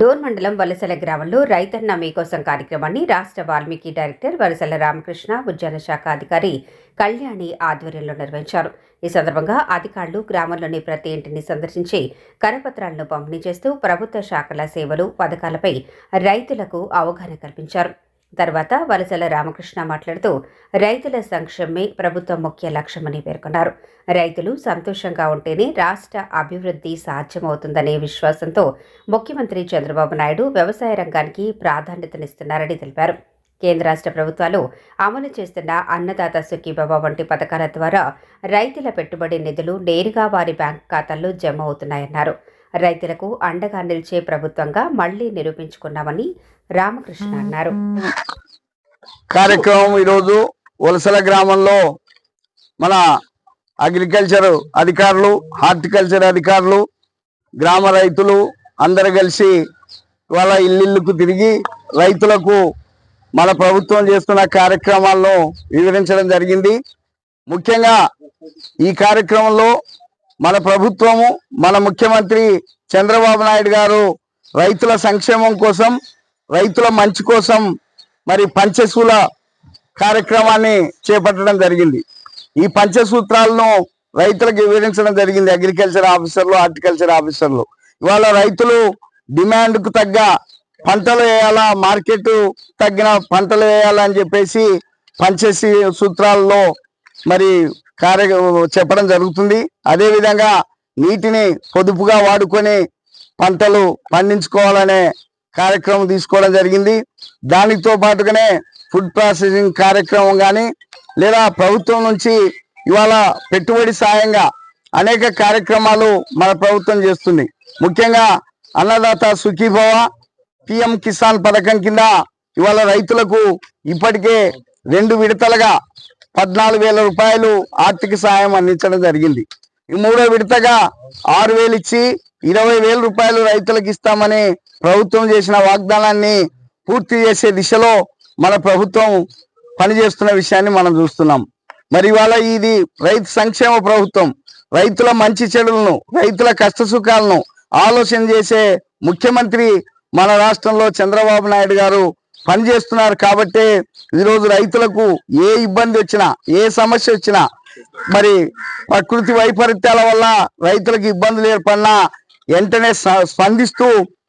Door మండలం వలసల గ్రామంలో రైతన్న మీకోసం కార్యక్రమాన్ని రాష్ట్ర వాల్మీకి డైరెక్టర్ వలసల రామకృష్ణ ఉద్యాన శాఖ అధికారి కళ్యాణి ఆధ్వర్యంలో నిర్వహించారు. ఈ సందర్భంగా అధికారులు గ్రామంలోని ప్రతి ఇంటిని సందర్శించి కరపత్రాలను పంపిణీ చేస్తూ ప్రభుత్వ శాఖల సేవలు పథకాలపై రైతులకు అవగాహన కల్పించారు. తర్వాత వలసల రామకృష్ణ మాట్లాడుతూ రైతుల సంక్షేమమే ప్రభుత్వం ముఖ్య లక్ష్యమని పేర్కొన్నారు. రైతులు సంతోషంగా ఉంటేనే రాష్ట్ర అభివృద్ధి సాధ్యమవుతుందనే విశ్వాసంతో ముఖ్యమంత్రి చంద్రబాబు నాయుడు వ్యవసాయ రంగానికి ప్రాధాన్యతనిస్తున్నారని తెలిపారు. కేంద్ర రాష్ట్ర ప్రభుత్వాలు అమలు చేస్తున్న అన్నదాత సుఖీబాబా వంటి పథకాల ద్వారా రైతుల పెట్టుబడి నిధులు నేరుగా వారి బ్యాంక్ ఖాతాల్లో జమ అవుతున్నాయన్నారు. రైతులకు అండగా నిలిచే ప్రభుత్వంగా మళ్ళీ నిరూపించుకున్నామని రామకృష్ణ అన్నారు. కార్యక్రమం ఈరోజు వలసల గ్రామంలో మన అగ్రికల్చర్ అధికారులు హార్టికల్చర్ అధికారులు గ్రామ రైతులు అందరు కలిసి వాళ్ళ ఇల్లుకు తిరిగి రైతులకు మన ప్రభుత్వం చేస్తున్న కార్యక్రమాలను వివరించడం జరిగింది. ముఖ్యంగా ఈ కార్యక్రమంలో మన ప్రభుత్వము మన ముఖ్యమంత్రి చంద్రబాబు నాయుడు గారు రైతుల సంక్షేమం కోసం రైతుల మంచి కోసం మరి పంచశూల కార్యక్రమాన్ని చేపట్టడం జరిగింది. ఈ పంచసూత్రాలను రైతులకు వివరించడం జరిగింది అగ్రికల్చర్ ఆఫీసర్లు హార్టికల్చర్ ఆఫీసర్లు. ఇవాళ రైతులు డిమాండ్కు తగ్గ పంటలు వేయాలా మార్కెట్ తగ్గిన పంటలు వేయాలా అని చెప్పేసి పంచశీ సూత్రాల్లో మరి కార్య చెప్పడం జరుగుతుంది. అదేవిధంగా నీటిని పొదుపుగా వాడుకొని పంటలు పండించుకోవాలనే కార్యక్రమం తీసుకోవడం జరిగింది. దానితో పాటుగానే ఫుడ్ ప్రాసెసింగ్ కార్యక్రమం కానీ లేదా ప్రభుత్వం నుంచి ఇవాళ పెట్టుబడి సాయంగా అనేక కార్యక్రమాలు మన ప్రభుత్వం చేస్తుంది. ముఖ్యంగా అన్నదాత సుఖీభవ పిఎం కిసాన్ పథకం కింద ఇవాళ రైతులకు ఇప్పటికే రెండు విడతలుగా పద్నాలుగు వేల రూపాయలు ఆర్థిక సాయం అందించడం జరిగింది. ఈ మూడో విడతగా ఆరు వేలు ఇచ్చి ఇరవై వేల రూపాయలు రైతులకు ఇస్తామని ప్రభుత్వం చేసిన వాగ్దానాన్ని పూర్తి చేసే దిశలో మన ప్రభుత్వం పనిచేస్తున్న విషయాన్ని మనం చూస్తున్నాం. మరి ఇవాళ ఇది రైతు సంక్షేమ ప్రభుత్వం. రైతుల మంచి చెడులను రైతుల కష్ట సుఖాలను ఆలోచన చేసే ముఖ్యమంత్రి మన రాష్ట్రంలో చంద్రబాబు నాయుడు గారు పనిచేస్తున్నారు కాబట్టి ఈరోజు రైతులకు ఏ ఇబ్బంది వచ్చినా ఏ సమస్య వచ్చినా మరి ప్రకృతి వైపరీత్యాల వల్ల రైతులకు ఇబ్బందులు ఏర్పడినా వెంటనే స్పందిస్తూ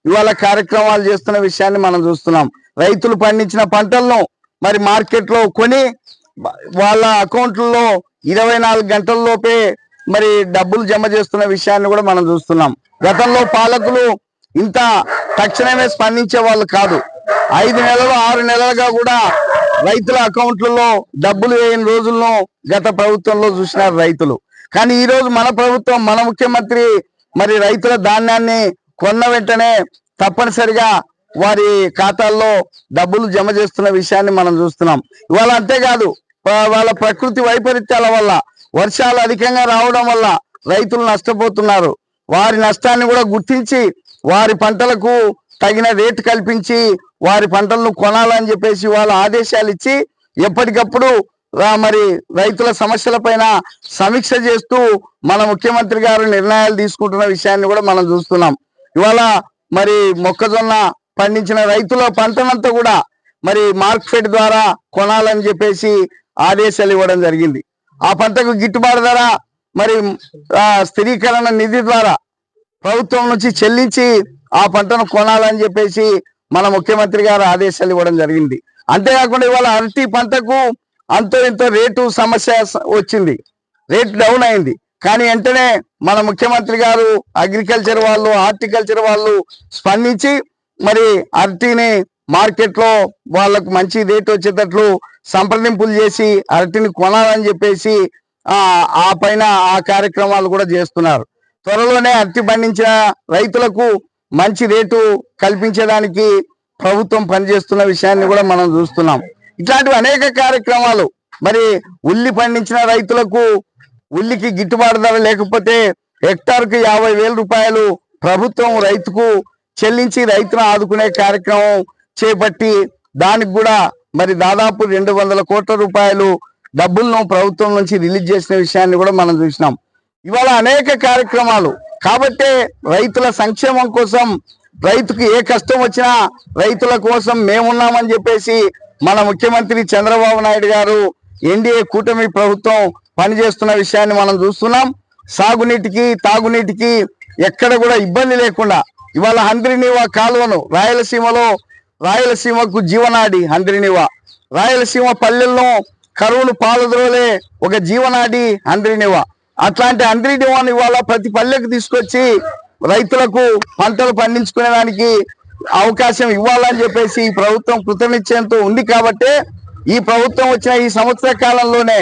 ఇవాళ కార్యక్రమాలు చేస్తున్న విషయాన్ని మనం చూస్తున్నాం. రైతులు పండించిన పంటలను మరి మార్కెట్లో కొని వాళ్ళ అకౌంట్లలో ఇరవై నాలుగు గంటల్లోపే మరి డబ్బులు జమ చేస్తున్న విషయాన్ని కూడా మనం చూస్తున్నాం. గతంలో పాలకులు ఇంత తక్షణమే స్పందించే వాళ్ళు కాదు. ఐదు నెలలు ఆరు నెలలుగా కూడా రైతుల అకౌంట్లలో డబ్బులు వేయని రోజుల్లో గత ప్రభుత్వంలో చూసినారు రైతులు. కానీ ఈ రోజు మన ప్రభుత్వం మన ముఖ్యమంత్రి మరి రైతుల ధాన్యాన్ని కొన్న వెంటనే తప్పనిసరిగా వారి ఖాతాల్లో డబ్బులు జమ చేస్తున్న విషయాన్ని మనం చూస్తున్నాం. ఇవాళ అంతేకాదు వాళ్ళ ప్రకృతి వైపరీత్యాల వల్ల వర్షాలు అధికంగా రావడం వల్ల రైతులు నష్టపోతున్నారు. వారి నష్టాన్ని కూడా గుర్తించి వారి పంటలకు తగిన రేటు కల్పించి వారి పంటలను కొనాలని చెప్పేసి వాళ్ళ ఆదేశాలు ఇచ్చి ఎప్పటికప్పుడు మరి రైతుల సమస్యలపైన సమీక్ష చేస్తూ మన ముఖ్యమంత్రి గారు నిర్ణయాలు తీసుకుంటున్న విషయాన్ని కూడా మనం చూస్తున్నాం. ఇవాళ మరి మొక్కజొన్న పండించిన రైతుల పంటనంతా కూడా మరి మార్కెట్ ద్వారా కొనాలని చెప్పేసి ఆదేశాలు ఇవ్వడం జరిగింది. ఆ పంటకు గిట్టుబాటు ధర మరి స్థిరీకరణ నిధి ద్వారా ప్రభుత్వం నుంచి చెల్లించి ఆ పంటను కొనాలని చెప్పేసి మన ముఖ్యమంత్రి గారు ఆదేశాలు ఇవ్వడం జరిగింది. అంతేకాకుండా ఇవాళ అరటి పంటకు అంతో ఇంతో రేటు సమస్య వచ్చింది. రేట్ డౌన్ అయింది. కానీ వెంటనే మన ముఖ్యమంత్రి గారు అగ్రికల్చర్ వాళ్ళు హార్టికల్చర్ వాళ్ళు స్పందించి మరి అరటిని మార్కెట్లో వాళ్ళకు మంచి రేట్ వచ్చేటట్లు సంప్రదింపులు చేసి అరటిని కొనాలని చెప్పేసి ఆ ఆ పైన ఆ కార్యక్రమాలు కూడా చేస్తున్నారు. త్వరలోనే అరటి పండించిన రైతులకు మంచి రేటు కల్పించడానికి ప్రభుత్వం పనిచేస్తున్న విషయాన్ని కూడా మనం చూస్తున్నాం. ఇట్లాంటివి అనేక కార్యక్రమాలు. మరి ఉల్లి పండించిన రైతులకు ఉల్లికి గిట్టుబాటు ధర లేకపోతే హెక్టార్కు యాభై వేల రూపాయలు ప్రభుత్వం రైతుకు చెల్లించి రైతును ఆదుకునే కార్యక్రమం చేపట్టి దానికి కూడా మరి దాదాపు రెండు వందల కోట్ల రూపాయలు డబ్బులను ప్రభుత్వం నుంచి రిలీజ్ చేసిన విషయాన్ని కూడా మనం చూసినాం. ఇవాళ అనేక కార్యక్రమాలు. కాబట్టే రైతుల సంక్షేమం కోసం రైతుకు ఏ కష్టం వచ్చినా రైతుల కోసం మేమున్నామని చెప్పేసి మన ముఖ్యమంత్రి చంద్రబాబు నాయుడు గారు ఎన్డీఏ కూటమి ప్రభుత్వం పనిచేస్తున్న విషయాన్ని మనం చూస్తున్నాం. సాగునీటికి తాగునీటికి ఎక్కడ కూడా ఇబ్బంది లేకుండా ఇవాళ హంద్రినీవా కాలువను రాయలసీమలో రాయలసీమకు జీవనాడి హంద్రినీవా. రాయలసీమ పల్లెల్లో కరువును పాలద్రోలే ఒక జీవనాడి హంద్రినీవా. అట్లాంటి హంద్రినీవాను ఇవాళ ప్రతి పల్లెకు తీసుకొచ్చి రైతులకు పంటలు పండించుకునే దానికి అవకాశం ఇవ్వాలని చెప్పేసి ఈ ప్రభుత్వం కృతనిశ్చయంతో ఉంది కాబట్టే ఈ ప్రభుత్వం వచ్చిన ఈ సంవత్సర కాలంలోనే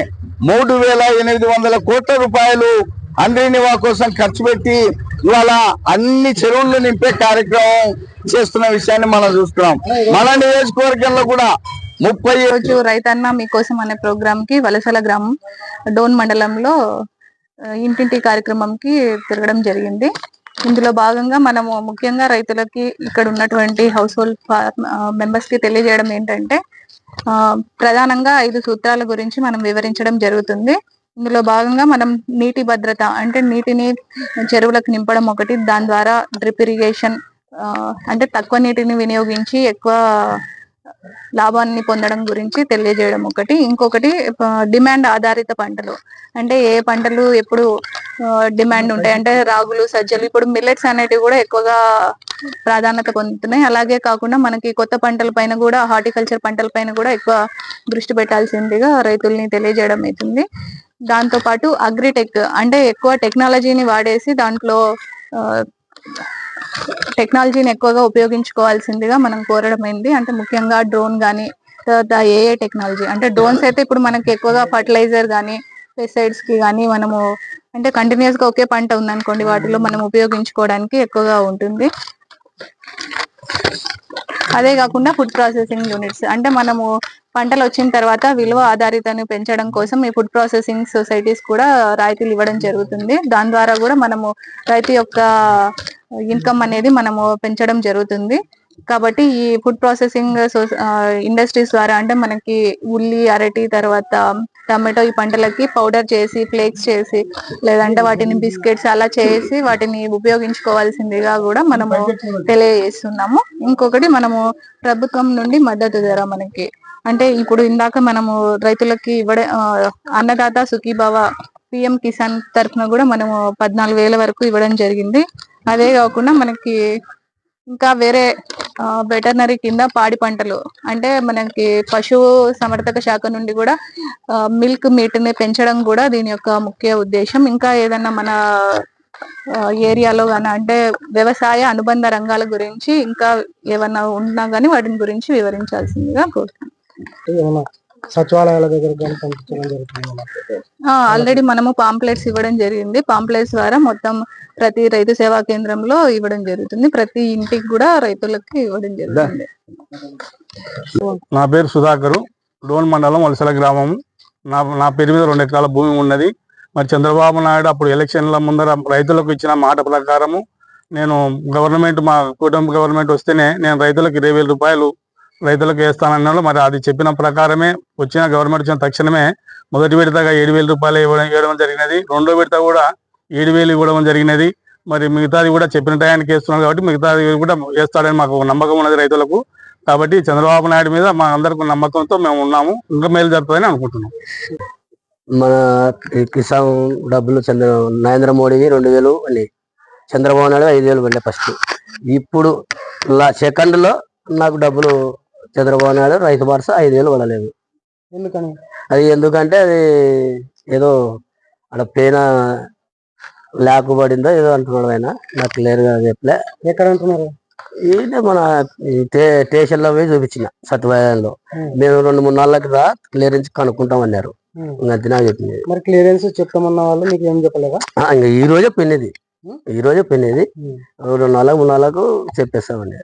మూడు వేల ఎనిమిది వందల కోట్ల రూపాయలు అంద్రినివా కోసం ఖర్చు పెట్టి ఇవాళ అన్ని చెరువులు నింపే కార్యక్రమం చేస్తున్న విషయాన్ని మనం చూస్తున్నాం. మన నియోజకవర్గంలో కూడా ముప్పై రోజు రైతన్న మీకోసం అనే ప్రోగ్రామ్కి వలసల గ్రామం డోన్ మండలంలో ఇంటింటి కార్యక్రమంకి తిరగడం జరిగింది. ఇందులో భాగంగా మనము ముఖ్యంగా రైతులకి ఇక్కడ ఉన్నటువంటి హౌస్ హోల్డ్ మెంబర్స్కి తెలియజేయడం ఏంటంటే ప్రధానంగా ఐదు సూత్రాల గురించి మనం వివరించడం జరుగుతుంది. ఇందులో భాగంగా మనం నీటి భద్రత అంటే నీటిని చెరువులకు నింపడం ఒకటి దాని ద్వారా డ్రిప్ ఇరిగేషన్ అంటే తక్కువ నీటిని వినియోగించి ఎక్కువ లాభాన్ని పొందడం గురించి తెలియజేయడం ఒకటి. ఇంకొకటి డిమాండ్ ఆధారిత పంటలు. అంటే ఏ పంటలు ఎప్పుడు డిమాండ్ ఉంటాయి? అంటే రాగులు సజ్జలు ఇప్పుడు మిల్లెట్స్ అనేటివి కూడా ఎక్కువగా ప్రాధాన్యత పొందుతున్నాయి. అలాగే కాకుండా మనకి కొత్త పంటల పైన కూడా హార్టికల్చర్ పంటల పైన కూడా ఎక్కువ దృష్టి పెట్టాల్సిందిగా రైతుల్ని తెలియజేయడం అవుతుంది. దాంతో పాటు అగ్రిటెక్ అంటే ఎక్కువ టెక్నాలజీని వాడేసి దాంట్లో టెక్నాలజీని ఎక్కువగా ఉపయోగించుకోవాల్సిందిగా మనం కోరడమైంది అంటే ముఖ్యంగా డ్రోన్ కానీ తర్వాత ఏఏ టెక్నాలజీ. అంటే డ్రోన్స్ అయితే ఇప్పుడు మనకి ఎక్కువగా ఫర్టిలైజర్ కానీ పెస్టిసైడ్స్కి కానీ మనము అంటే కంటిన్యూస్గా ఒకే పంట ఉందనుకోండి వాటిలో మనం ఉపయోగించుకోవడానికి ఎక్కువగా ఉంటుంది. అదే కాకుండా ఫుడ్ ప్రాసెసింగ్ యూనిట్స్ అంటే మనము పంటలు వచ్చిన తర్వాత విలువ ఆధారితను పెంచడం కోసం ఈ ఫుడ్ ప్రాసెసింగ్ సొసైటీస్ కూడా రాయితీలు ఇవ్వడం జరుగుతుంది. దాని ద్వారా కూడా మనము రైతు యొక్క ఇన్కమ్ అనేది మనము పెంచడం జరుగుతుంది. కాబట్టి ఈ ఫుడ్ ప్రాసెసింగ్ ఇండస్ట్రీస్ ద్వారా అంటే మనకి ఉల్లి అరటి తర్వాత టమాటో ఈ పంటలకి పౌడర్ చేసి ఫ్లేక్స్ చేసి లేదంటే వాటిని బిస్కెట్స్ అలా చేసి వాటిని ఉపయోగించుకోవాల్సిందిగా కూడా మనము తెలియజేస్తున్నాము. ఇంకొకటి మనము ప్రభుత్వం నుండి మద్దతు ధర మనకి. అంటే ఇప్పుడు ఇందాక మనము రైతులకి ఇవ్వడే అన్నదాత సుఖీభావ పిఎం కిసాన్ తరఫున కూడా మనము పద్నాలుగు వేల వరకు ఇవ్వడం జరిగింది. అదే కాకుండా మనకి ఇంకా వేరే వెటర్నరీ కింద పాడి పంటలు. అంటే మనకి పశువు సమర్థక శాఖ నుండి కూడా మిల్క్ మీట్ని పెంచడం కూడా దీని యొక్క ముఖ్య ఉద్దేశం. ఇంకా ఏదన్నా మన ఏరియాలో కానీ అంటే వ్యవసాయ అనుబంధ రంగాల గురించి ఇంకా ఏమన్నా ఉన్నా కానీ వాటిని గురించి వివరించాల్సిందిగా కోరుతాను సచివాలయాల దగ్గర కానీ పంపించడం జరుగుతుంది. ఆల్రెడీ మనము పాంప్లెట్స్ ఇవ్వడం జరిగింది. పాంప్లెట్స్ ద్వారా మొత్తం ప్రతి రైతు సేవా కేంద్రంలో ఇవ్వడం జరుగుతుంది. ప్రతి ఇంటికి కూడా రైతులకి ఇవ్వడం జరుగుతుంది. నా పేరు సుధాకరు. డోన్ మండలం వలసల గ్రామం. నా నా పేరు మీద రెండు ఎకరాల భూమి ఉన్నది. మరి చంద్రబాబు నాయుడు అప్పుడు ఎలక్షన్ల ముందర రైతులకు ఇచ్చిన మాట ప్రకారము నేను గవర్నమెంట్ మా కూటమి గవర్నమెంట్ వస్తేనే నేను రైతులకు ఇరవై వేల రూపాయలు రైతులకు వేస్తానన్నాడు మరి అది చెప్పిన ప్రకారమే వచ్చిన గవర్నమెంట్ వచ్చిన తక్షణమే మొదటి విడతగా ఏడు వేల రూపాయలు ఇవ్వడం ఇవ్వడం జరిగినది. రెండో విడత కూడా ఏడు వేలు ఇవ్వడం జరిగినది. మరి మిగతాది కూడా చెప్పిన టయానికి వేస్తున్నారు కాబట్టి మిగతాది కూడా వేస్తాడని మాకు నమ్మకం ఉన్నది రైతులకు. కాబట్టి చంద్రబాబు నాయుడు మీద మా అందరికి నమ్మకంతో మేము ఉన్నాము. ఇంకా మేలు జరుగుతుందని అనుకుంటున్నాం. మన కిసాన్ డబ్బులు చంద్ర నరేంద్ర మోడీవి రెండు వేలు అని. చంద్రబాబు నాయుడు ఐదు వేలు పడ్డాయి ఫస్ట్. ఇప్పుడు సెకండ్లో నాకు డబ్బులు చంద్రబాబు నాయుడు రైతు భరోసా ఐదు వేలు పడలేదు. ఎందుకని? అది ఎందుకంటే అది ఏదో అక్కడ పేన లేకబడిందో ఏదో అంటున్నాడు ఆయన. నాకు క్లియర్గా చెప్పలే. ఎక్కడ అంటున్నారు ఇది మన స్టేషన్లో పోయి చూపించిన సత్యవాయంలో. మేము. రెండు మూడు నాలుగు రా క్లియరెన్స్ కనుక్కుంటాం అన్నారు. అది నాకు చెప్పింది మరి క్లియరెన్స్ చెప్తామన్న వాళ్ళు మీకు ఏం చెప్పలేదా? ఇంకా ఈ రోజే పిన్నిది? ఈ రోజే పిన్నిది. రెండు నాలుగు మూడు నాలుగు చెప్పేస్తామండి.